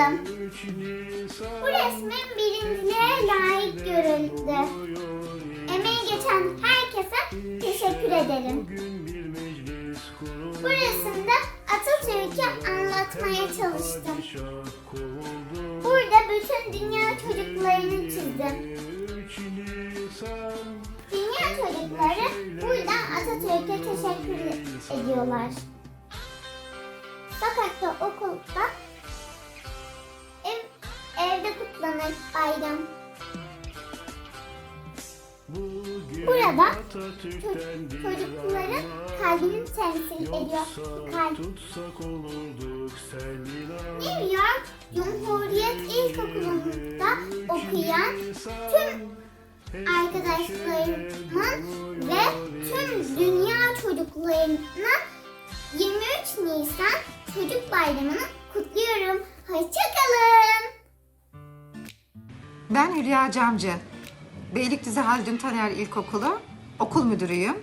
katıldım. Bu resmin birinciliğe layık görüldü. Emeği geçen herkese teşekkür ederim. Bu resimde Atatürk'ü anlatmaya çalıştım. Burada bütün dünya çocuklarını çizdim. Dünya çocukları buradan Atatürk'e teşekkür ediyorlar. Sokakta, okulda, bayram. Burada ço- çocukların kalbini temsil ediyor. Kalp. New York Cumhuriyet İlkokulu'nda okuyan tüm arkadaşlarımın ve tüm dünya çocuklarının 23 Nisan Çocuk Bayramı'nı kutluyorum. Hoşçakalın. Ben Hülya Camcı. Beylikdüzü Haldun Taner İlkokulu okul müdürüyüm.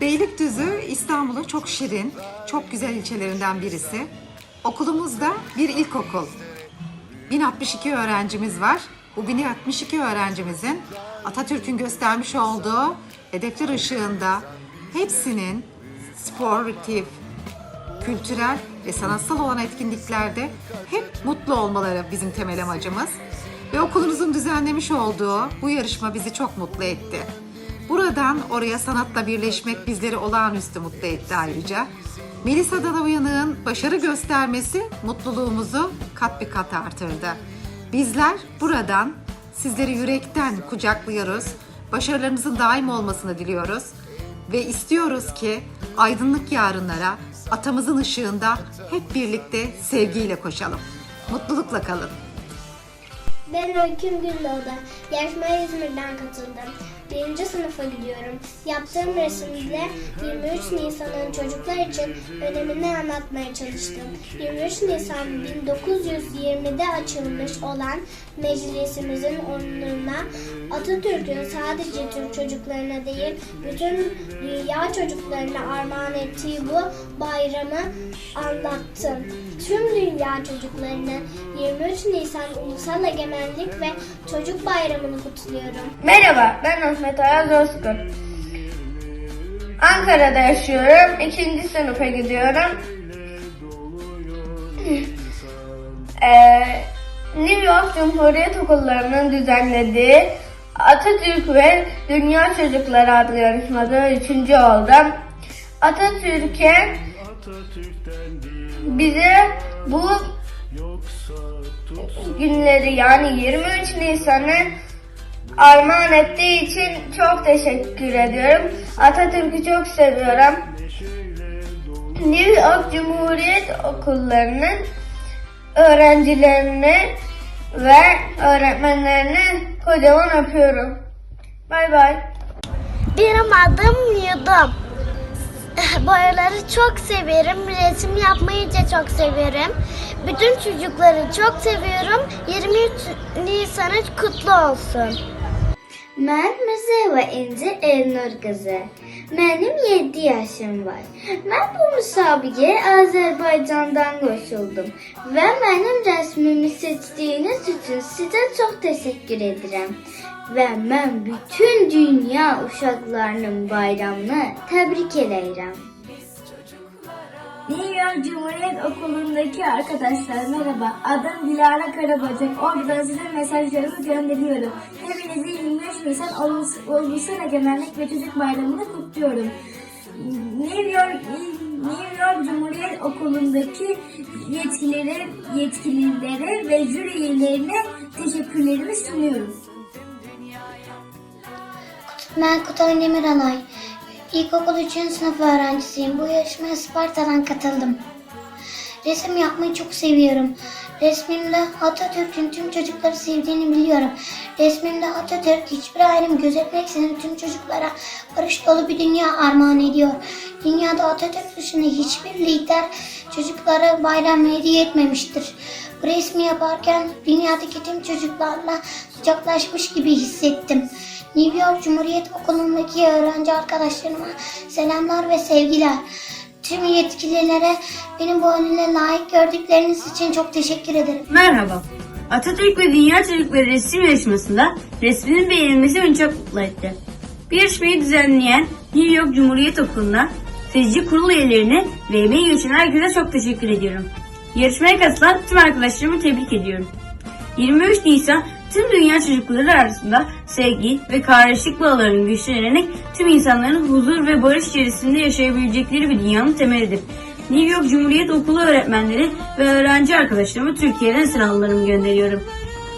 Beylikdüzü İstanbul'un çok şirin, çok güzel ilçelerinden birisi. Okulumuzda bir ilkokul. 1062 öğrencimiz var. Bu 1062 öğrencimizin Atatürk'ün göstermiş olduğu hedefler ışığında hepsinin sportif, kültürel ve sanatsal olan etkinliklerde hep mutlu olmaları bizim temel amacımız. Ve okulumuzun düzenlemiş olduğu bu yarışma bizi çok mutlu etti. Buradan oraya sanatla birleşmek bizleri olağanüstü mutlu etti ayrıca. Melisa Dalavuyanık'ın başarı göstermesi mutluluğumuzu kat bir kat artırdı. Bizler buradan sizleri yürekten kucaklıyoruz. Başarılarınızın daim olmasını diliyoruz. Ve istiyoruz ki aydınlık yarınlara atamızın ışığında hep birlikte sevgiyle koşalım. Mutlulukla kalın. Ben Öyküm Güllüoğlu. Yarışmaya İzmir'den katıldım. Birinci sınıfa gidiyorum. Yaptığım resimde 23 Nisan'ın çocuklar için önemini anlatmaya çalıştım. 23 Nisan 1920'de açılmış olan meclisimizin onuruna Atatürk'ün sadece Türk çocuklarına değil bütün dünya çocuklarına armağan ettiği bu bayramı anlattım. Tüm dünya çocuklarını 23 Nisan Ulusal Egemenlik ve Çocuk Bayramı'nı kutluyorum. Merhaba, ben Ahmet Ayaz Özgür. Ankara'da yaşıyorum. İkinci sınıfa gidiyorum. Ee, New York Cumhuriyet Okulları'nın düzenlediği Atatürk ve Dünya Çocukları adlı yarışmada üçüncü oldum. Atatürk'e bize bu günleri yani 23 Nisan'ı armağan ettiği için çok teşekkür ediyorum. Atatürk'ü çok seviyorum. New York Cumhuriyet Okulları'nın öğrencilerini ve öğretmenlerini kocaman öpüyorum. Bay bay. Benim adım Yudum. Boyaları çok severim. Resim yapmayı da çok severim. Bütün çocukları çok seviyorum. 23 Nisan'ı kutlu olsun. Mən Müzeyva İnci Elnur qızı. Mənim 7 yaşım var. Mən bu müsabiqəyə Azərbaycandan qoşuldum və mənim rəsmimi seçdiyiniz üçün sizə çox təşəkkür edirəm. Və mən bütün dünya uşaqlarının bayramını təbrik eləyirəm. New York Cumhuriyet Okulu'ndaki arkadaşlar merhaba. Adım Dilara Karabacak. Oradan size mesajlarımı gönderiyorum. Hepinizi 23 Nisan Ulusal Egemenlik ve Çocuk Bayramı'nı kutluyorum. New York New York Cumhuriyet Okulu'ndaki yetkilileri, yetkililere ve jüri üyelerine teşekkürlerimi sunuyorum. Ben Kutay Demiralay. İlkokul 3. sınıf öğrencisiyim. Bu yarışmaya Sparta'dan katıldım. Resim yapmayı çok seviyorum. Resmimde Atatürk'ün tüm çocukları sevdiğini biliyorum. Resmimde Atatürk hiçbir ayrım gözetmeksizin tüm çocuklara barış dolu bir dünya armağan ediyor. Dünyada Atatürk dışında hiçbir lider çocuklara bayram hediye etmemiştir. Bu resmi yaparken dünyadaki tüm çocuklarla kucaklaşmış gibi hissettim. New York Cumhuriyet Okulu'ndaki öğrenci arkadaşlarıma selamlar ve sevgiler. Tüm yetkililere beni bu ödüle layık gördükleriniz için çok teşekkür ederim. Merhaba. Atatürk ve Dünya Çocukları Resim Yarışması'nda resminin beğenilmesi beni çok mutlu etti. Bu yarışmayı düzenleyen New York Cumhuriyet Okulu'na, seçici kurul üyelerine ve emeği geçen herkese çok teşekkür ediyorum. Yarışmaya katılan tüm arkadaşlarımı tebrik ediyorum. 23 Nisan tüm dünya çocukları arasında sevgi ve kardeşlik bağlarının güçlenerek tüm insanların huzur ve barış içerisinde yaşayabilecekleri bir dünyanın temelidir. New York Cumhuriyet Okulu öğretmenleri ve öğrenci arkadaşlarıma Türkiye'den selamlarımı gönderiyorum.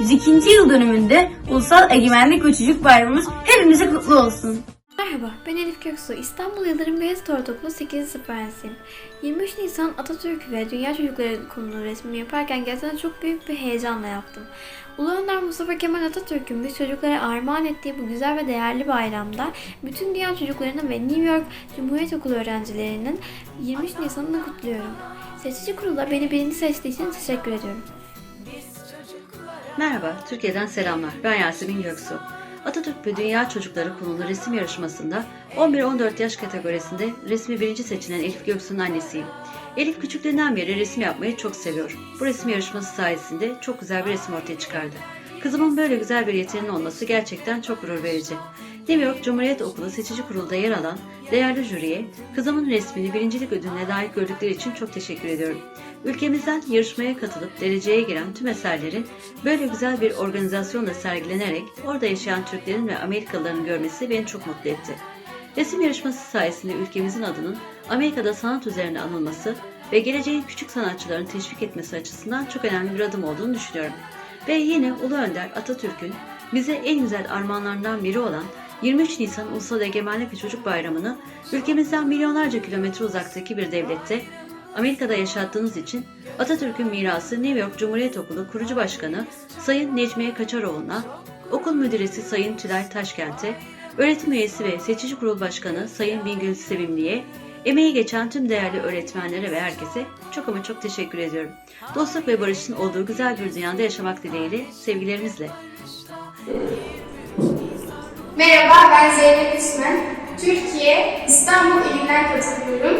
102. yıl dönümünde Ulusal Egemenlik ve Çocuk Bayramımız hepimize kutlu olsun. Merhaba, ben Elif Göksu. İstanbul Yıldırım Beyazıt Ortaokulu 8. sınıf öğrencisiyim. 23 Nisan Atatürk ve Dünya Çocukları konulu resmimi yaparken gerçekten çok büyük bir heyecanla yaptım. Ulu Önder Mustafa Kemal Atatürk'ün biz çocuklara armağan ettiği bu güzel ve değerli bayramda bütün dünya çocuklarının ve New York Cumhuriyet Okulu öğrencilerinin 23 Nisan'ını kutluyorum. Seçici kurula beni birinci seçtiği için teşekkür ediyorum. Merhaba, Türkiye'den selamlar. Ben Yasemin Göksu. Atatürk ve Dünya Çocukları konulu resim yarışmasında 11-14 yaş kategorisinde resmi birinci seçilen Elif Göksu'nun annesiyim. Elif küçüklüğünden beri resim yapmayı çok seviyor. Bu resim yarışması sayesinde çok güzel bir resim ortaya çıkardı. Kızımın böyle güzel bir yeteneğinin olması gerçekten çok gurur verici. New York Cumhuriyet Okulu seçici kurulda yer alan değerli jüriye kızımın resmini birincilik ödülüne layık gördükleri için çok teşekkür ediyorum. Ülkemizden yarışmaya katılıp dereceye giren tüm eserlerin böyle güzel bir organizasyonla sergilenerek orada yaşayan Türklerin ve Amerikalıların görmesi beni çok mutlu etti. Resim yarışması sayesinde ülkemizin adının Amerika'da sanat üzerine anılması ve geleceğin küçük sanatçıların teşvik etmesi açısından çok önemli bir adım olduğunu düşünüyorum. Ve yine Ulu Önder Atatürk'ün bize en güzel armağanlarından biri olan 23 Nisan Ulusal Egemenlik ve Çocuk Bayramı'nı ülkemizden milyonlarca kilometre uzaktaki bir devlette Amerika'da yaşattığınız için Atatürk'ün mirası New York Cumhuriyet Okulu kurucu başkanı Sayın Necmiye Kaçaroğlu'na, okul müdüresi Sayın Tülay Taşkent'e, öğretim üyesi ve seçici kurul başkanı Sayın Bingöl Sevimli'ye, emeği geçen tüm değerli öğretmenlere ve herkese çok ama çok teşekkür ediyorum. Dostluk ve barışın olduğu güzel bir dünyada yaşamak dileğiyle, sevgilerimizle. Merhaba ben Zeynep İsmen. Türkiye İstanbul ilinden katılıyorum.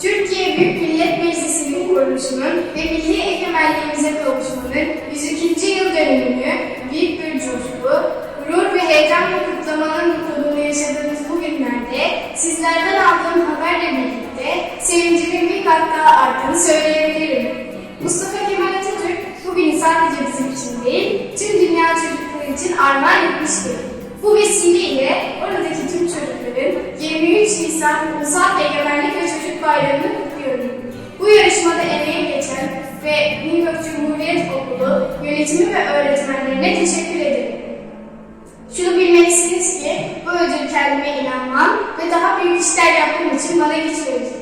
Türkiye Büyük Millet Meclisi'nin kuruluşunun ve milli egemenliğimize kavuşmanın 102. yıl dönümünü büyük bir coşku, gurur ve heyecanla kutlamanın mutluluğunu yaşadığımız bu günlerde sizlerden aldığım haberle birlikte sevincimin bir kat daha arttığını söyleyebilirim. Mustafa Kemal Atatürk bugünü sadece bizim için değil, tüm dünya çocukları için armağan etmiştir. Bu vesileyle oradaki tüm çocukların 23 Nisan Ulusal Egemenlik ve Çocuk Bayramı'nı kutluyorum. Bu yarışmada emeği geçen ve New York Cumhuriyet Okulu yönetimi ve öğretmenlerine teşekkür ederim. Şunu bilmelisiniz ki bu ödül kendime inanmam ve daha büyük işler yapmam için bana güç verecek.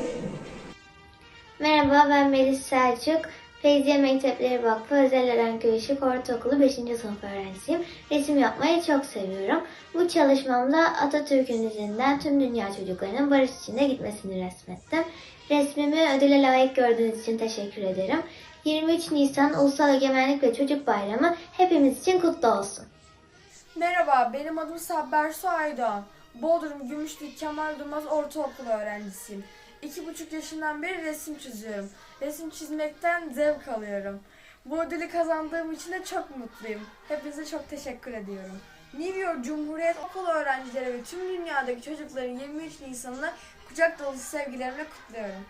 Merhaba ben Melis Selçuk. Feyziye Mektepleri Vakfı Özel Eren Köyüşük Ortaokulu 5. sınıf öğrencisiyim. Resim yapmayı çok seviyorum. Bu çalışmamda Atatürk'ün izinden tüm dünya çocuklarının barış içinde gitmesini resmettim. Resmimi ödüle layık gördüğünüz için teşekkür ederim. 23 Nisan Ulusal Egemenlik ve Çocuk Bayramı hepimiz için kutlu olsun. Merhaba, benim adım Sabbersu Aydoğan. Bodrum Gümüşlü Kemal Durmaz Ortaokulu öğrencisiyim. İki buçuk yaşından beri resim çiziyorum. Resim çizmekten zevk alıyorum. Bu ödülü kazandığım için de çok mutluyum. Hepinize çok teşekkür ediyorum. New York Cumhuriyet Okulu öğrencileri ve tüm dünyadaki çocukların 23 Nisan'ını kucak dolusu sevgilerimle kutluyorum.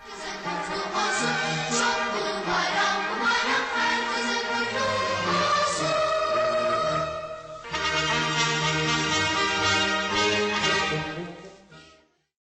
Çok bu bayram, bu bayram herkesin